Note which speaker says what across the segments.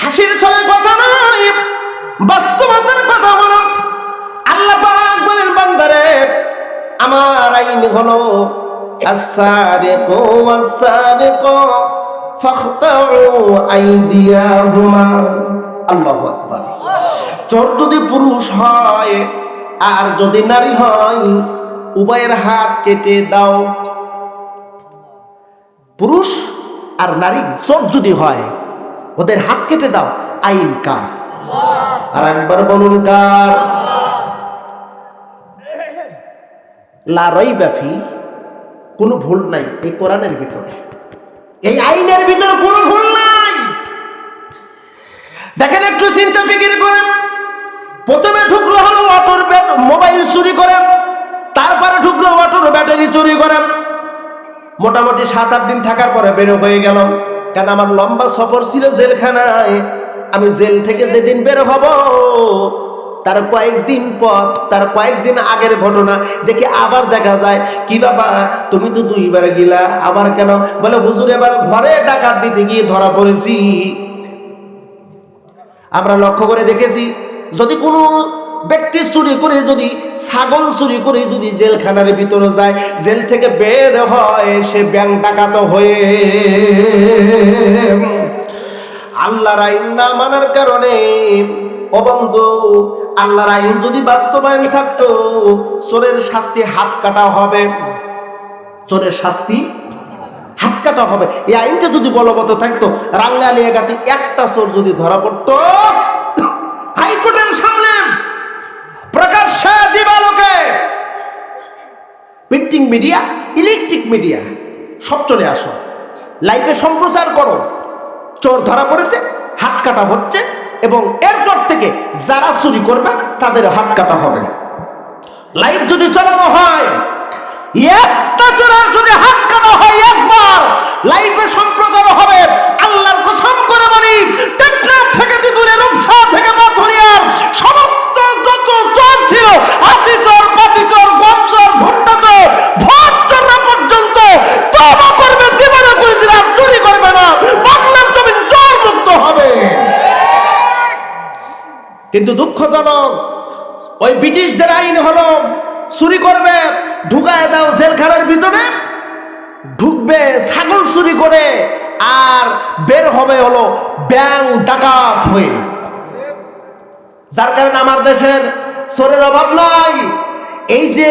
Speaker 1: হাসির ছলে কথা নয় বাস্তবতার কথা বলো। আল্লাহ বলেন, বান্দারে, আমার আইন হলো চোর যদি পুরুষ হয়, আর যদি নারী হয়, উভয়ের হাত কেটে দাও। পুরুষ আর নারী, চোর যদি হয় ওদের হাত কেটে দাও, আইন কার? আর একবার বলুন কার? লারই ব্যাফি কোনো ভুল নাই এই কোরআনের ভিতরে। এই আইনের ভিতরে কোনো ভুল নাই। দেখেন একটু চিন্তা ফিকির করেন। প্রথমে ঢুকলো হলো ব্যাট, মোবাইল চুরি করে। তারপরে ঢুকলো অটোর ব্যাটারি চুরি করে। মোটামুটি সাত আট দিন থাকার পরে বেরো হয়ে গেল। কেন আমার লম্বা সফর ছিল জেলখানায়? আমি জেল থেকে যেদিন বের হব, তার কয়েকদিন পর, তার কয়েকদিন আগের ঘটনা দেখে আবার দেখা যায়, কি বাবা, তুমি তো দুইবার গিলা, আবার কেন? বলে, হুজুর, এবার ঘরে ডাকাত দিতে গিয়ে ধরা পড়েছি। আমরা লক্ষ্য করে দেখেছি, যদি কোনো ব্যক্তি চুরি করে যদি, ছাগল চুরি করে যদি জেলখানার ভিতরে যায়, জেল থেকে বের হয়, সে ব্যাং ডাকাত হয়ে। আল্লাহর আইন না মানার কারণে অবন্ধ আল্লাহর আইন যদি বাস্তবায়ন থাকতো, চোরের শাস্তি হাত কাটা হবে। চোরের শাস্তি হাত কাটা হবে। এই আইনটা যদি বলবৎ থাকতো রাঙ্গালিয়া গাতি একটা চোর যদি ধরা পড়তো, হাইকোর্টের প্রকাশ্যে দিবালোকে প্রিন্টিং মিডিয়া ইলেকট্রিক মিডিয়া সব চলে আসো। লাইভে সম্প্রচার করো। চোর ধরা পড়েছে, হাত কাটা হচ্ছে এবং এরপর থেকে যারা চুরি করবে, তাদের হাত কাটা হবে। লাইভ যদি চালানো হয়, একটা চোরের যদি হাত কাটা কিন্তু দুঃখজনক, ওই ব্রিটিশদের আইন হলো, চুরি করবে, ঢুকায় দাও জেলখানার ভিতরে, ঢুকবে, ছাগল চুরি করে, আর বের হবে হলো ব্যাং ডাকাত হয়ে। যার কারণে আমার দেশের চোরের অভাব নাই। এই যে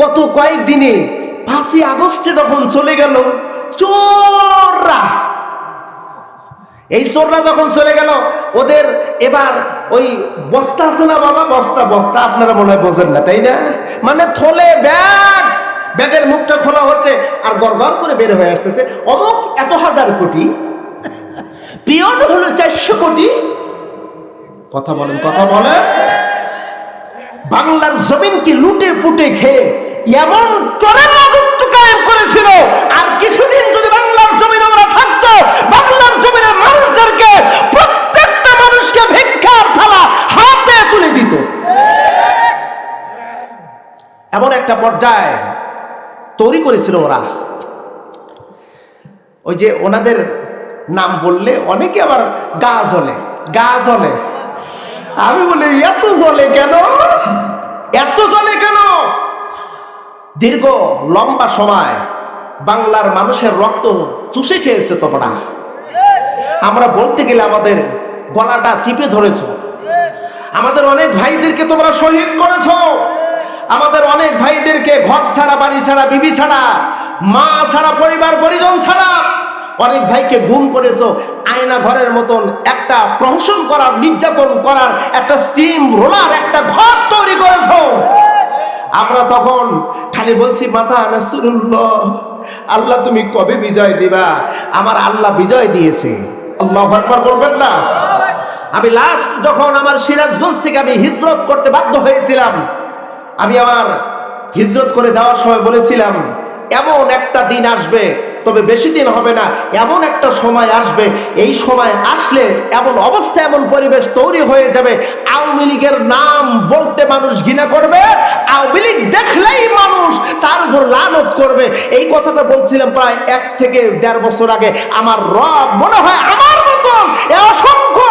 Speaker 1: গত কয়েকদিনে পাঁচই আগস্টে যখন চলে গেল, চোররা এই চোররা যখন চলে গেল, ওদের এবার ওই বস্তা আছে না বাবা? বস্তা বস্তা আপনারা মনে হয় বোঝেন না, তাই না? মানে থলে, ব্যাগ! ব্যাগের মুখটা খোলা হচ্ছে আর গড় গড় করে বের হয়ে আসতেছে। অমুক এত হাজার কোটি? পিয়ন হলো চারশো কোটি? কথা বলেন কথা বলেন। বাংলার জমিনকে লুটে পুটে খেয়ে এমন কায়েম করেছিল? আর কিছুদিন যদি বাংলার জমিন আমরা এমন একটা পর্যায়ে তৈরি করেছিল ওরা। ওই যে ওনাদের নাম বললে অনেকে আবার গা জ্বলে গা জ্বলে। আমি বলি, এত জলে কেন? এত জলে কেন? দীর্ঘ লম্বা সময় বাংলার মানুষের রক্ত চুষে খেয়েছে তোমরা। আমরা বলতে গেলে আমাদের গলাটা চিপে ধরেছ। আমাদের অনেক ভাইদেরকে তোমরা শহীদ করেছ। আমাদের অনেক ভাইদেরকে ঘর ছাড়া, বাড়ি ছাড়া, বিবি ছাড়া, মা ছাড়া, পরিবার, পরিজন ছাড়া অনেক ভাইকে গুম করেছ। আয়না ঘরের মতন একটা প্রহসন করার, নির্যাতন করার, একটা স্টিম রোলার একটা ঘর তৈরি করেছ। আমরা তখন খালি বলছি মাথা নাসরুল্লাহ আল্লাহ তুমি কবে বিজয় দিবা? আমার আল্লাহ বিজয় দিয়েছে। আল্লাহ একবার বলবেন না? আমি লাস্ট যখন আমার সিরাজগঞ্জ থেকে আমি হিজরত করতে বাধ্য হয়েছিলাম, আমি আমার হিজরত করে যাওয়ার সময় বলেছিলাম, এমন একটা দিন আসবে তবে বেশি দিন হবে না, এমন একটা সময় আসবে। এই সময় আসলে এমন অবস্থা, এমন পরিবেশ তৈরি হয়ে যাবে। আওয়ামী লীগের নাম বলতে মানুষ ঘৃণা করবে, আওয়ামী লীগ দেখলেই মানুষ তার উপর লানত করবে। এই কথাটা বলছিলাম প্রায় এক থেকে দেড় বছর আগে। আমার রব মনে হয় আমার মতন অসংখ্য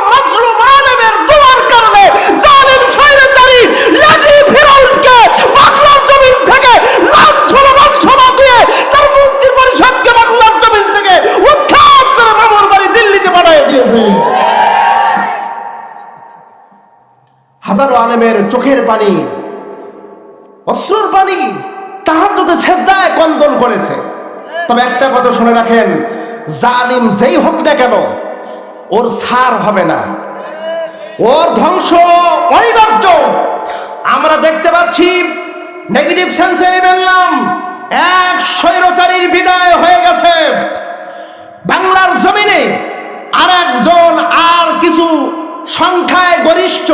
Speaker 1: হাজারো আলেমের চোখের পানি অস্ত্রর পানি তাহার যদি শ্রদ্ধায় কন্দন করেছে। তবে একটা কথা শুনে রাখেন, জালিম যেই হোক না কেন, ওর ছাড় হবে না। ওর ধ্বংস অনিবার্য। আমরা দেখতে পাচ্ছি নেগেটিভ সেন্সে বললাম এক স্বৈরচারীর বিদায় হয়ে গেছে। বাংলার জমিনে আর একজন আর কিছু সংখ্যায় গরিষ্ঠ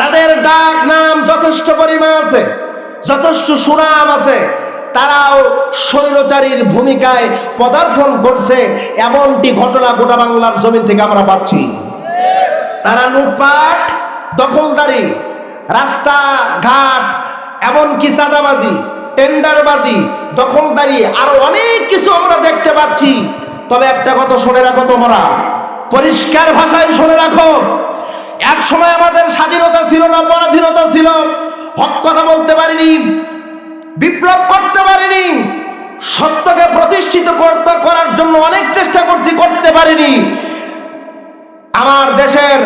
Speaker 1: তাদের ডাক নাম যথেষ্ট পরিমাণ আছে, যথেষ্ট সুনাম আছে। তারাও স্বৈরচারীর ভূমিকায় পদার্পণ করছে এমনটি ঘটনা গোটা বাংলার জমিন থেকে আমরা পাচ্ছি। তারা লুটপাট, দখলদারি রাস্তা ঘাট এমনকি চাঁদাবাজি, টেন্ডারবাজি, দখলদারি, আরও অনেক কিছু আমরা দেখতে পাচ্ছি। তবে একটা কথা শুনে রাখো তোমরা, পরিষ্কার ভাষায় শুনে রাখো এক সময় আমাদের স্বাধীনতা ছিল না, পরাধীনতা ছিল। হক কথা বলতে পারিনি, বিপ্লব করতে পারিনি, সত্যকে প্রতিষ্ঠিত করতে, করার জন্য অনেক চেষ্টা করছি, করতে পারিনি। আমার দেশের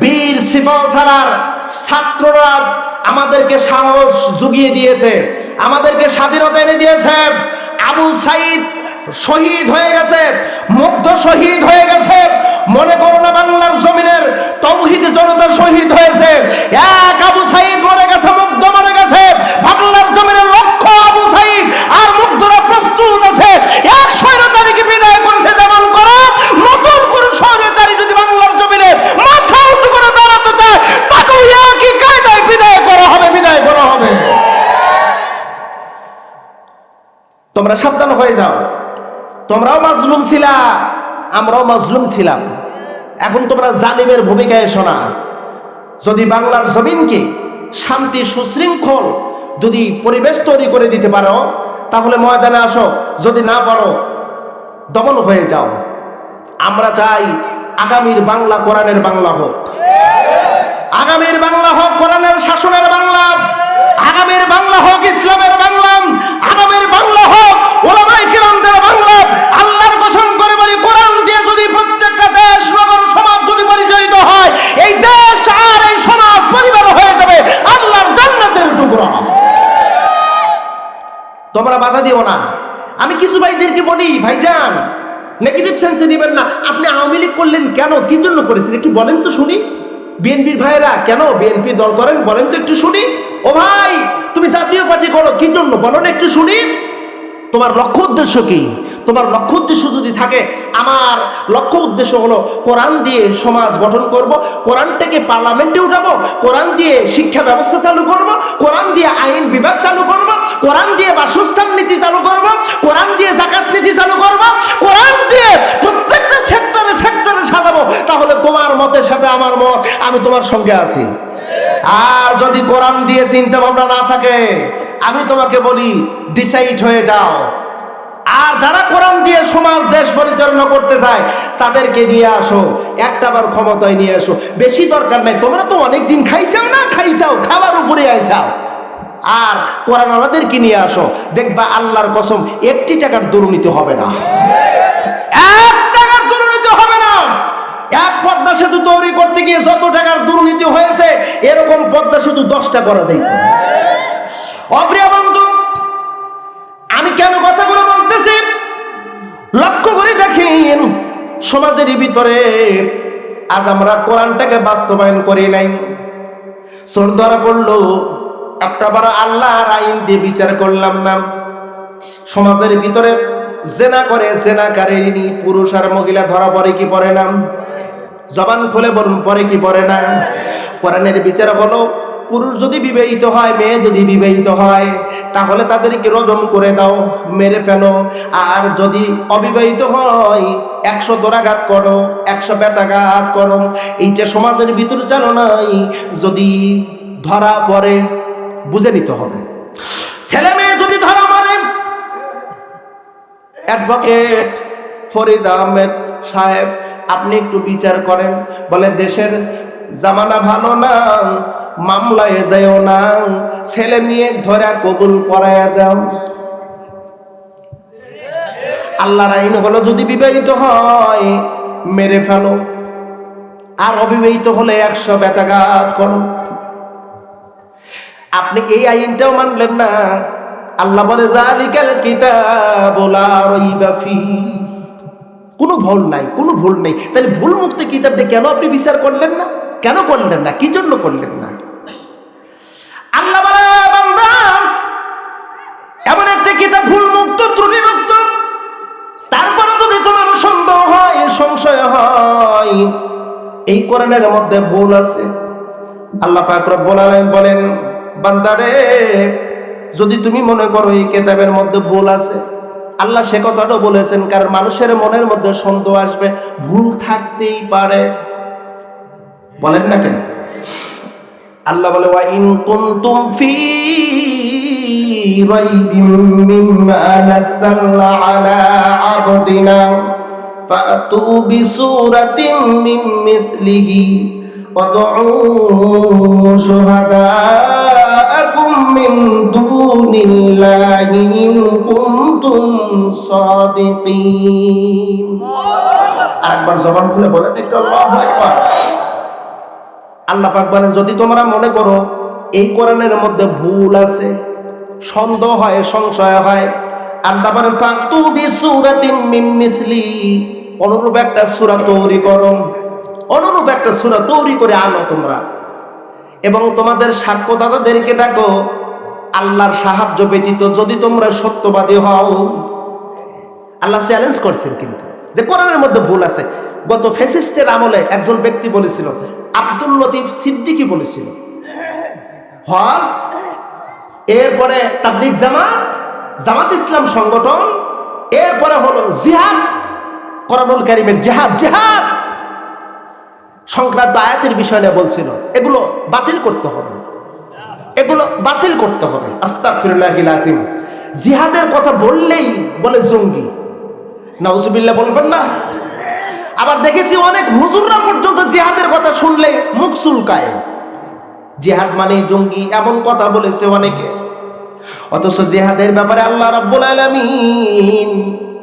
Speaker 1: বীর সিপাহসালার ছাত্ররা আমাদেরকে সাহস জুগিয়ে দিয়েছে, আমাদেরকে স্বাধীনতা এনে দিয়েছে। আবু সাইদ শহীদ হয়ে গেছে, মুগ্ধ শহীদ হয়ে গেছে। মনে করো না বাংলার জমিনের তৌহিদ জনতা শহীদ হয়েছে। এক আবু সাইদ মরে গেছে, মুগ্ধ মরে গেছে। বাংলার জমিনের লক্ষ আবু সাইদ আর মুগ্ধরা প্রস্তুত আছে। এক স্বৈরচারীকে বিদায় করেছে, যেমন করো নতুন করে স্বৈরচারী যদি বাংলার জমিনে মাথা উঁচু করে দাঁড়াতে চায়, তাকেও একই কায়দায় বিদায় করা হবে, বিদায় করা হবে। তোমরা সাবধান হয়ে যাও। তোমরাও মাজলুম ছিলা, আমরাও মাজলুম ছিলাম। এখন তোমরা জালিমের ভূমিকায় এসো না। যদি বাংলার জমিনকে শান্তি সুশৃঙ্খল যদি পরিবেশ তৈরি করে দিতে পারো, তাহলে ময়দানে আসো। যদি না পারো, দমন হয়ে যাও। আমরা চাই আগামীর বাংলা কোরআনের বাংলা হোক। আগামীর বাংলা হোক, কোরআনের শাসনের বাংলা। আগামীর বাংলা হোক, ইসলামের বাংলা, আগামীর বাংলা হোক, ওলামাই কিরামদের বাংলা, আল্লাহর কসম করে বলি, কোরআন দিয়ে যদি প্রত্যেকটা দেশ, নগর, সমাজ যদি পরিচালিত হয়, এই দেশ আর এই সমাজ পরিবার হয়ে যাবে আল্লাহর জান্নাতের টুকরা। তোমরা বাধা দিও না। আমি কিছু ভাইদেরকে বলি, ভাইজান নেগেটিভ সেন্সে দিবেন না। আপনি আওয়ামী লীগ করলেন কেন? কি জন্য করেছেন? একটু বলেন তো শুনি। বিএনপির ভাইয়েরা, কেন বিএনপি দল করেন? বলেন তো একটু শুনি। ও ভাই, তুমি জাতীয় পার্টি করো, কি জন্য? বলো না একটু শুনি। তোমার লক্ষ্য উদ্দেশ্য কি? তোমার লক্ষ্য উদ্দেশ্য যদি থাকে, আমার লক্ষ্য উদ্দেশ্য হলো কোরআন দিয়ে সমাজ গঠন করব, কোরআনটাকে পার্লামেন্টে উঠাবো, কোরআন দিয়ে শিক্ষা ব্যবস্থা চালু করব, কোরআন দিয়ে আইন বিভাগ চালু করব, কোরআন দিয়ে বাসস্থান নীতি চালু করব, কোরআন দিয়ে জাকাত নীতি চালু করব, কোরআন দিয়ে প্রত্যেকটা সেক্টরে সেক্টরে সাজাবো তাহলে তোমার মতের সাথে আমার মত, আমি তোমার সঙ্গে আছি। আর যদি কোরআন দিয়ে চিন্তা ভাবনা না থাকে, আমি তোমাকে বলি ডিসাইড হয়ে যাও। আর যারা কোরআন দিয়ে সমাজ, দেশ পরিচালনা করতে চায়, তাদেরকে নিয়ে আসো। একটা বার ক্ষমতায় নিয়ে আসো। বেশি দরকার নাই। তোমরা তো অনেক দিন খাইছাও না? খাইছাও। খাবার উপরে আইসাও আর কোরআন ওনাদেরকে নিয়ে আসো? দেখবা আল্লাহর কসম, একটি টাকার দুর্নীতি হবে না এক টাকার দুর্নীতি হবে না এক পদ্মা সেতু তৈরি করতে গিয়ে যত টাকার দুর্নীতি হয়েছে, এরকম পদ্মা সেতু দশটা করা যায় অপ্রিয় বন্ধু, আমি কেন কথাগুলো বলতেছি? লক্ষ্য করে দেখেন, সমাজের ভিতরে আজ আমরা কোরআনটাকে বাস্তবায়ন করি নাই। চোর ধরা পড়ল, একটা বড় আল্লাহর আইন দিয়ে বিচার করলাম না। সমাজের ভিতরে জেনা করে জেনা জেনাকারিনী পুরুষ আর মহিলা ধরা পড়ে কি পড়ে না? জবান খুলে বলুন, পরে কি পড়ে না? কোরআনের বিচার হলো, পুরুষ যদি বিবাহিত হয়, মেয়ে যদি বিবাহিত হয়, তাহলে তাদেরকে রজম করে দাও, মেরে ফেলো। আর যদি অবিবাহিত হয়, একশো দোরাঘাত করো, একশো বেতাঘাত করো। এইটা সমাজের ভিতরে চালো নাই যদি ধরা পড়ে, বুঝে নিতে হবে। ছেলে মেয়ে যদি ধরা পড়ে, অ্যাডভোকেট ফরিদ আহমেদ সাহেব, আপনি একটু বিচার করেন। বলে, দেশের জামানা ভালো না, মামলায় যাইও না, ছেলে মেয়ে ধরা কবুল পড়াইয়া দাও। আল্লাহর আইন হলো, যদি বিবাহিত হয়, মেরে ফেলো। আর অবিবাহিত হলে একশো ব্যথাঘাত করো। আপনি এই আইনটাও মানলেন না। আল্লাহ বলে জালিকাল কিতাবু লা রাইবা ফি। কোনো ভুল নাই, কোনো ভুল নেই। তাহলে ভুল মুক্ত কিতাব দিয়ে কেন আপনি বিচার করলেন না? কেন করলেন না? কি জন্য করলেন না? আল্লাহ এমন একটা কিতাব ভুল মুক্ত ত্রুটি মুক্ত তারপরে যদি তোমার সন্দেহ হয় সংশয় হয়, এই কোরআনের মধ্যে ভুল আছে। আল্লাহ পাক আলামিন বলেন বান্দারে যদি তুমি মনে করো এই কিতাবের মধ্যে ভুল আছে আল্লাহ সে কথাটাও বলেছেন, কারণ মানুষের মনের মধ্যে সন্দেহ আসবে, ভুল থাকতেই পারে। বলেন না কেন? আল্লাহ বলে ওয়া ইন কুনতুম ফি রাইবিম মিম্মা নাসাল্লা আলা আবদিনা ফাতু মিথলিহি ওয়াদউ শুহাদা من دون الله إن كنتم صادقين আরেকবার জবান খুলে বলেন একটু আল্লাহু আকবার আল্লাহ পাক বলেন যদি তোমরা মনে করো এই কোরআনের মধ্যে ভুল আছে সন্দেহ হয় সংশয় হয় আল্লাহ বলেন ফাতু বিসূরাতিম মিন মিথলি অনুরূপ একটা সূরা তৈরি করো অনুরূপ একটা সূরা তৈরি করে আনো তোমরা এবং তোমাদের সাক্ষ্যদাতাদেরকে ডাকো, আল্লাহর সাহায্য ব্যতীত যদি তোমরা সত্যবাদী হও। আল্লাহ চ্যালেঞ্জ করছেন কিন্তু, যে কোরআনের মধ্যে ভুল আছে। গত ফেসিস্টের আমলে একজন ব্যক্তি বলেছিল, আব্দুল লতিফ সিদ্দিকি বলেছিল, হজ, এরপরে তাবলিক জামাত জামাত ইসলাম সংগঠন, এরপরে হলো জিহাদ করণুল কারিমের জেহাদ জেহাদ। সংক্রান্ত আয়াতের বিষয় নিয়ে বলছিল, এগুলো বাতিল করতে হবে। এগুলো বাতিল করতে হবে। আস্তাগফিরুল্লাহিল আজিম জিহাদের কথা বললেই বলে জঙ্গি। নাউজুবিল্লাহ বলবেন না। আবার দেখেছি অনেক হুজুররা পর্যন্ত জিহাদের কথা শুনলে মুখ চুলকায়। জিহাদ মানে জঙ্গি, এমন কথা বলেছে অনেকে। অথচ জিহাদের ব্যাপারে আল্লাহ রাব্বুল আলামিন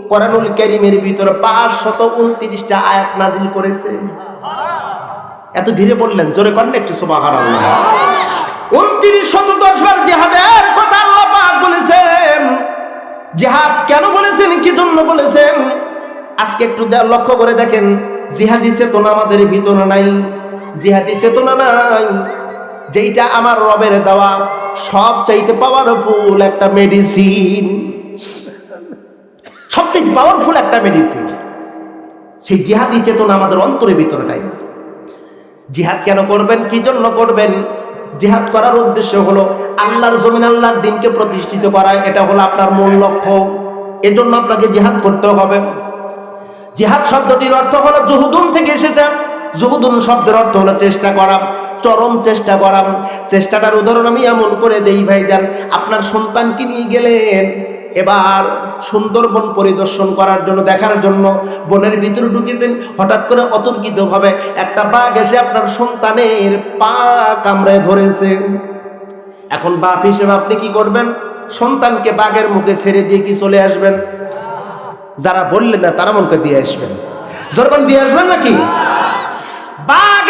Speaker 1: কোরআনুল কারীমের ভিতরে 529টা আয়াত নাজিল করেছে। এত ধীরে বললেন, জোরে করেন একটু, সুবহানাল্লাহ। 29 শত 10 বার জিহাদের কথা আল্লাহ পাক বলেছেন। জিহাদ কেন বলেছেন, কি জন্য বলেছেন? আজকে একটু লক্ষ্য করে দেখেন, জিহাদি চেতনা আমাদের ভিতরে নাই, জিহাদি চেতনা নাই। যেইটা আমার রবের দেওয়া, সব চাইতে পাওয়ারফুল একটা মেডিসিন সবচেয়ে পাওয়ারফুল একটা মেডিসিন সেই জিহাদি চেতনা আমাদের অন্তরের ভিতরে নাই। জিহাদ কেন করবেন? কি জন্য করবেন? জিহাদ করার উদ্দেশ্য হলো আল্লাহর জমিন আল্লাহর দিনকে প্রতিষ্ঠিত করা, এটা হলো আপনার মূল লক্ষ্য। এজন্য আপনাকে জিহাদ করতে হবে। জিহাদ শব্দটির অর্থ হলো জহুদুন থেকে এসেছে। জহুদুন শব্দের অর্থ হলো চেষ্টা করা, চরম চেষ্টা করা। চেষ্টাটার উদাহরণ আমি এমন করে দেই, ভাইজান, আপনার সন্তানকে নিয়ে গেলেন। এবার সুন্দরবন পরিদর্শন করার জন্য, দেখার জন্য বনের ভিতরে ঢুকেছেন। হঠাৎ করে অতর্কিত ভাবে একটা বাঘ এসে আপনার সন্তানের পা কামড়ে ধরেছে। এখন বাপ হিসেবে আপনি কি করবেন? সন্তানকে বাঘের মুখে ছেড়ে দিয়ে কি চলে আসবেন? যারা বললেন না, তারা মনকে দিয়ে আসবেন। জরবান দিয়ে আসবেন নাকি? বাঘ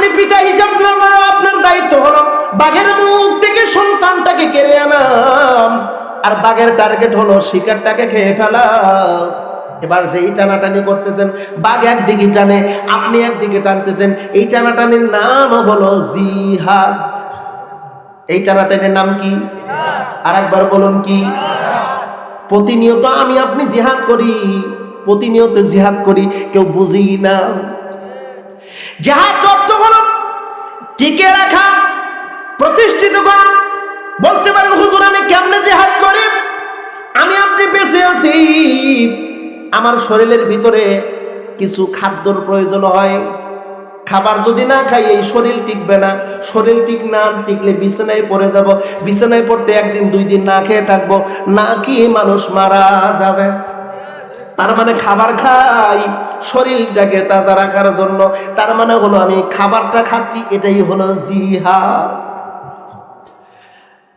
Speaker 1: আপনি পিতা হিসাব নেওয়ার আপনার দায়িত্ব হলো বাঘের মুখ থেকে সন্তানটাকে কেড়ে আনাম আর বাঘের টার্গেট হলো শিকারটাকে খেয়ে ফেলা। এবার যে এই টানাটানি করতেছেন, বাঘ একদিকে টানে, আপনি একদিকে টানতেছেন, এই টানাটানির নাম হলো জিহাদ। এই টানাটানির নাম কি? আর একবার বলুন কি? প্রতিনিয়ত আমি আপনি জিহাদ করি, প্রতিনিয়ত জিহাদ করি, কেউ বুঝি না। জিহাদ অর্থ টিকে রাখা, প্রতিষ্ঠিত করা। বলতে পারেন, হুজুর, আমি কেমনে জিহাদ করি? আমি আপনি বেঁচে আছি। আমার শরীরের ভিতরে কিছু খাদ্যর প্রয়োজন হয়। খাবার যদি না খাই, এই শরীর টিকবে না। শরীর ঠিক না, টিকলে বিছানায় পড়ে যাব। বিছানায় পড়তে একদিন, দুই দিন না খেয়ে থাকব। না কি মানুষ মারা যাবে? তার মানে খাবার খাই, শরীরটাকে তাজা রাখার জন্য। তার মানে হলো আমি খাবারটা খাচ্ছি, এটাই হলো জিহাদ।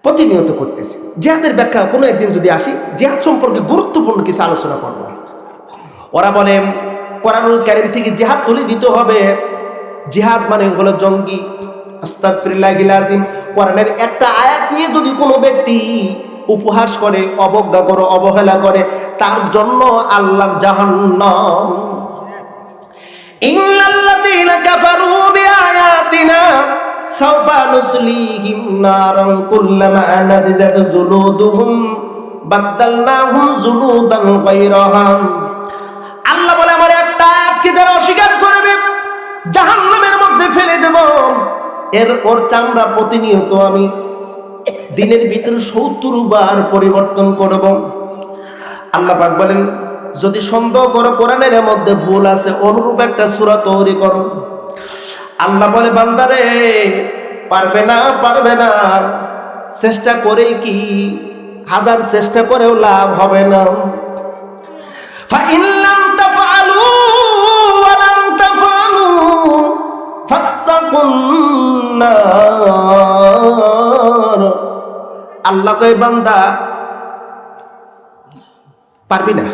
Speaker 1: প্রতিনিয়ত করতেছি। জেহাদের ব্যাখ্যা কোনো একদিন যদি আসি, জেহাদ সম্পর্কে গুরুত্বপূর্ণ কিছু আলোচনা করব। ওরা বলে, কোরআনুল কারিম থেকে জেহাদ তুলে দিতে হবে। জেহাদ মানে হলো জঙ্গি। আস্তাগফিরুল্লাহিল আযীম। কোরআনের একটা আয়াত নিয়ে যদি কোনো ব্যক্তি উপহাস করে, অবজ্ঞা করে, অবহেলা করে, তার জন্য আল্লাহর জাহান্নাম। গায়রাহা। আল্লাহ বলে একটা অস্বীকার জাহান্নামের মধ্যে ফেলে এর ওর চামড়া প্রতিনিয়ত আমি দিনের ভিতরে সত্তর বার পরিবর্তন করব। আল্লাহ পাক বলেন, যদি সন্দেহ করো, কোরআনের মধ্যে ভুল আছে, অনুরূপ একটা সুরা তৈরি করো। আল্লাহ বলে, বান্দারে, পারবে না পারবে না। চেষ্টা করে কি? হাজার চেষ্টা করেও লাভ হবে না। ফাত্তাকুন্নার আল্লাহ কয়, বান্দা, পারবি না।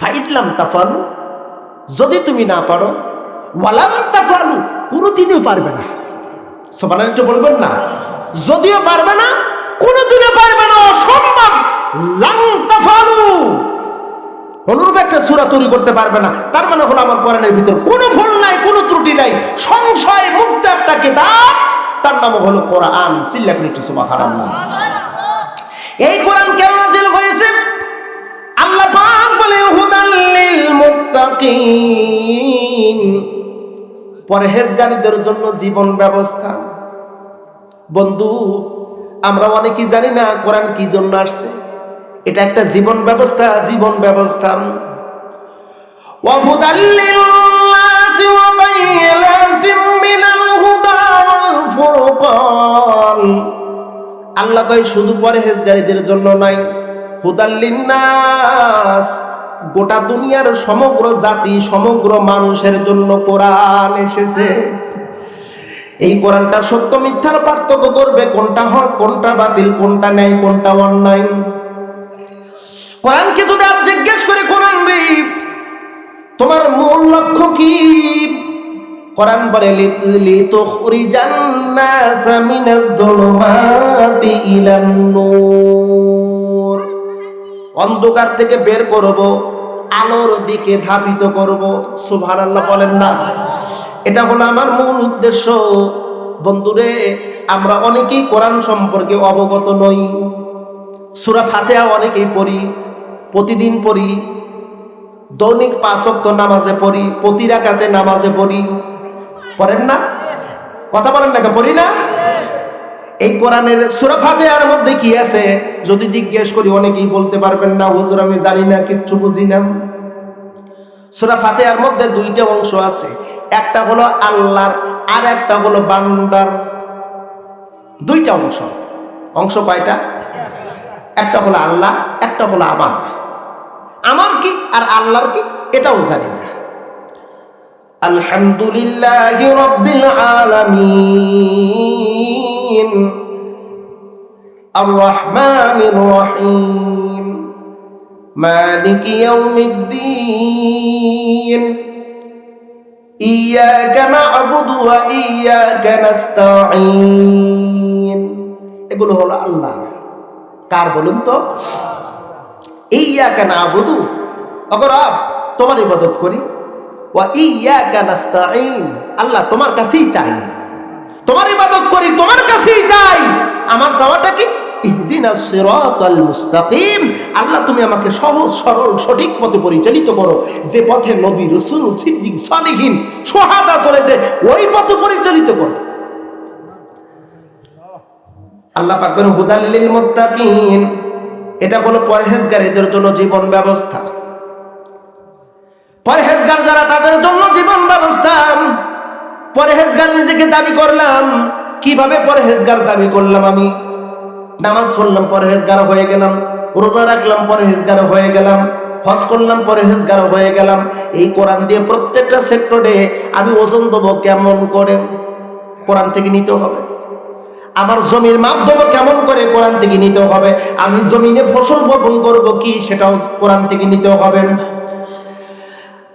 Speaker 1: ফাইটলাম তাফালু, যদি তুমি না পারো, ওয়ালাম তাফালু, কোনোদিনও পারবে না। সবান একটু বলবেন না? যদিও পারবে না, কোনোদিনও পারবে না, অসম্ভব। লাং তাফালু। অনুরূপ একটা সুরা তৈরি করতে পারবে না। তার মানে হলো আমার কোরআনের ভিতর কোনো ভুল নাই, কোনো ত্রুটি নাই। সংশয় মুক্ত একটা কিতাব তার নাম হলো কোরআন। সিল্লাকুনিটি সুবাহার এই কোরআন কেন নাজিল হয়েছে? আল্লাহ পাক বলে হুদাল্লিল মুত্তাকিন। পরহেজগারীদের জন্য জীবন ব্যবস্থা। বন্ধু, আমরা অনেকেই জানি না কোরআন কি জন্য আসছে। এটা একটা জীবন ব্যবস্থা জীবন ব্যবস্থা। ওয়াহুদাল্লিল নাসি ওয়া বাইয়ালা আল্লাহ কয়, শুধু পরহেজগারীদের জন্য নাই গোটা দুনিয়ার সমগ্র জাতি, সমগ্র মানুষের জন্য কোরআন এসেছে। এই কোরআনটা সত্য মিথ্যার পার্থক্য করবে, কোনটা হক, কোনটা বাতিল, কোনটা ন্যায়, কোনটা অন্যায়। কোরআনকে যদি আরও জিজ্ঞেস করে, কোরআন তোমার মূল লক্ষ্য কি? কোরআন বলে লিতুখরিজান নাস মিনাজ যুলুমাতি ইলান নূর। অন্ধকার থেকে বের করব, আলোর দিকে ধাবিত করব। সুবহানাল্লাহ বলেন না। এটা হলো আমার মূল উদ্দেশ্য। বন্ধুরে, আমরা অনেকেই কোরআন সম্পর্কে অবগত নই। সূরা ফাতিহা অনেকেই পড়ি, প্রতিদিন পড়ি, দৈনিক পাঁচক্ত নামাজে পড়ি, প্রতি রাকাতে নামাজে পড়ি। পড়েন না? কথা বলেন না পড়ি না? এই কোরআনের সূরা ফাতিহার মধ্যে কি আছে? যদি জিজ্ঞেস করি, অনেকেই বলতে পারবেন না, হুজুর, আমি জানি না, কিচ্ছু বুঝি না। সূরা ফাতিহার মধ্যে দুইটা অংশ আছে। একটা হলো আল্লাহর, আর একটা হলো বান্দার। দুইটা অংশ। অংশ কয়টা? একটা হলো আল্লাহ, একটা হলো আমার। আমার কি আর আল্লাহর কি? এটাও জানি না। আলহামদুলিল্লাহ রব্বিল আলামিন। আর রহমানির রহিম। মালিক ইয়াউমিদ্দিন। না'বুদু ওয়া ইয়াকা নাস্তাঈন। এগুলো হলো আল্লাহ কার বলুন তো? ইয়াকা না'বুদু। অগর আপ তোমার ইবাদত করি। আল্লাহ তোমার কাছেই চাই। তোমার ইবাদত করি, তোমার কাছেই চাই আমার চাওয়াটা কি? মুস্তাকিম। আল্লাহ তুমি আমাকে সহজ, সরল, সঠিক পথে পরিচালিত করো। যে পথে নবী রাসূল, সিদ্দিক, সালিহিন, সুহাদা চলেছে, ওই পথে পরিচালিত করো। আল্লাহ পাক বলেন, হুদাল লিল মুত্তাকিন। এটা হলো পরহেজগারীদের জন্য জীবন ব্যবস্থা। পরহেজগার যারা, তাদের জন্য জীবন ব্যবস্থা। পরহেজগার নিজেকে দাবি করলাম, কীভাবে পরহেজগার দাবি করলাম আমি? নামাজ পড়লাম পরহেজগার হয়ে গেলাম। রোজা রাখলাম, পরহেজগার হয়ে গেলাম। হজ করলাম, পরহেজগার হয়ে গেলাম। এই কোরআন দিয়ে প্রত্যেকটা সেক্টরে আমি ওজন দেবো কেমন করে? কোরআন থেকে নিতে হবে। আমার জমির মাপ দেবো কেমন করে? কোরআন থেকে নিতে হবে। আমি জমিনে ফসল বপন করব কি? সেটাও কোরআন থেকে নিতে হবে।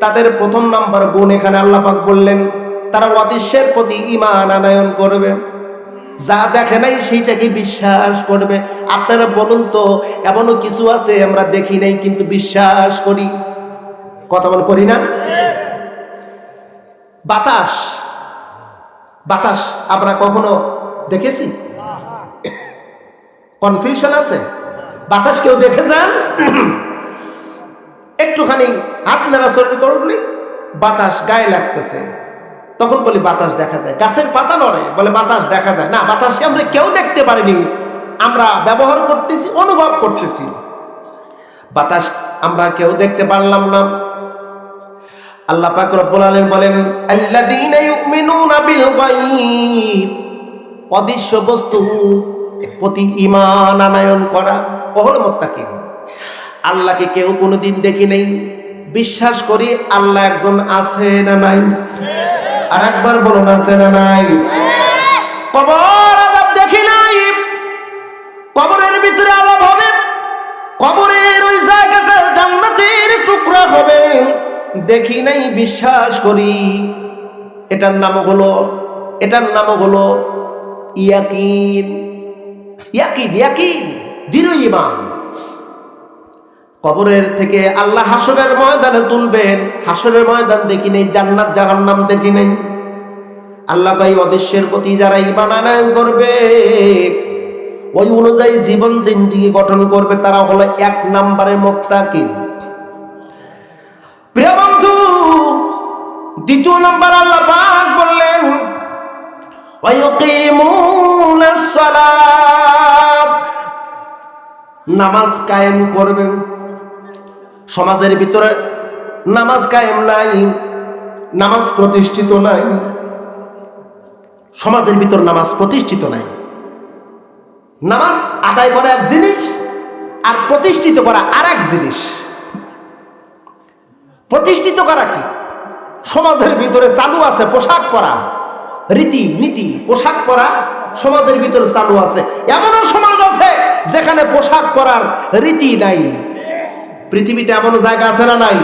Speaker 1: তাদের প্রথম নাম্বার গুণ এখানে আল্লাহ পাক বললেন তারা অদৃশ্যের প্রতি ঈমান আনায়ন করবে। যা দেখে নাই সেইটাকে বিশ্বাস করবে? আপনারা বলুন তো এমনও কিছু আছে আমরা দেখি নাই কিন্তু বিশ্বাস করি। কথা বল করি না? বাতাস। বাতাস আমরা কখনো দেখেছি? কনফিউশন আছে? বাতাস কেউ দেখে যান? একটুখানি হাত নাড়াচড়ি করলি বাতাস গায়ে লাগতেছে। তখন বলি, বাতাস দেখা যায়। গাছের পাতা নড়ে, বলে, বাতাস দেখা যায়। না বাতাসকে আমরা কেউ দেখতে পারিনি। আমরা ব্যবহার করতেছি, অনুভব করতেছি। বাতাস আমরা কেউ দেখতে পারলাম না। আল্লাহ পাক রব্বুল আলামিন বলেন, আল্লাযীনা ইউমিনুনা বিল গায়ব। অদৃশ্য বস্তু প্রতি ঈমান আনায়ন করা ওহল মুত্তাকিন। আল্লাহকে কেউ কোনোদিন দেখি নেই। বিশ্বাস করি আল্লাহ একজন আছে না নাই? আর একবার বলুন, আছে না নাই? কবর আযাব দেখি নাই। কবরের ভিতরে আলাপ হবে। কবরের ওই জায়গাটা জান্নাতের টুকরা হবে। দেখি নাই, বিশ্বাস করি। এটার নাম হলো, এটার নাম হলো ইয়াকিন। ইয়াকিন ইয়াকিন, দৃঢ় ইমান। কবরের থেকে আল্লাহ হাসরের ময়দানে তুলবেন। হাসরের ময়দান দেখি নেই, জান্নাত জাহান্নাম দেখি নেই। আল্লাহ ভাই অদৃশ্যের প্রতি যারা ইমান আনায়ন করবে, ওই অনুযায়ী জীবন জিন্দিগি গঠন করবে, তারা হলো এক নাম্বারের মোত্তাকিন। প্রিয় বন্ধু, দ্বিতীয় নাম্বার আল্লাহ পাক বললেন নামাজ কায়েম করবে সমাজের ভিতরে নামাজ কায়েম নাই, নামাজ প্রতিষ্ঠিত নাই, সমাজের ভিতর নামাজ প্রতিষ্ঠিত নাই। নামাজ আদায় করা এক জিনিস আর প্রতিষ্ঠিত করা আর এক জিনিস। প্রতিষ্ঠিত করা কি? সমাজের ভিতরে চালু আছে পোশাক পরা রীতি নীতি পোশাক পরা সমাজের ভিতরে চালু আছে। এমনও সমাজ আছে যেখানে পোশাক পরার রীতি নাই। পৃথিবীতে এমন জায়গা আছে না নাই?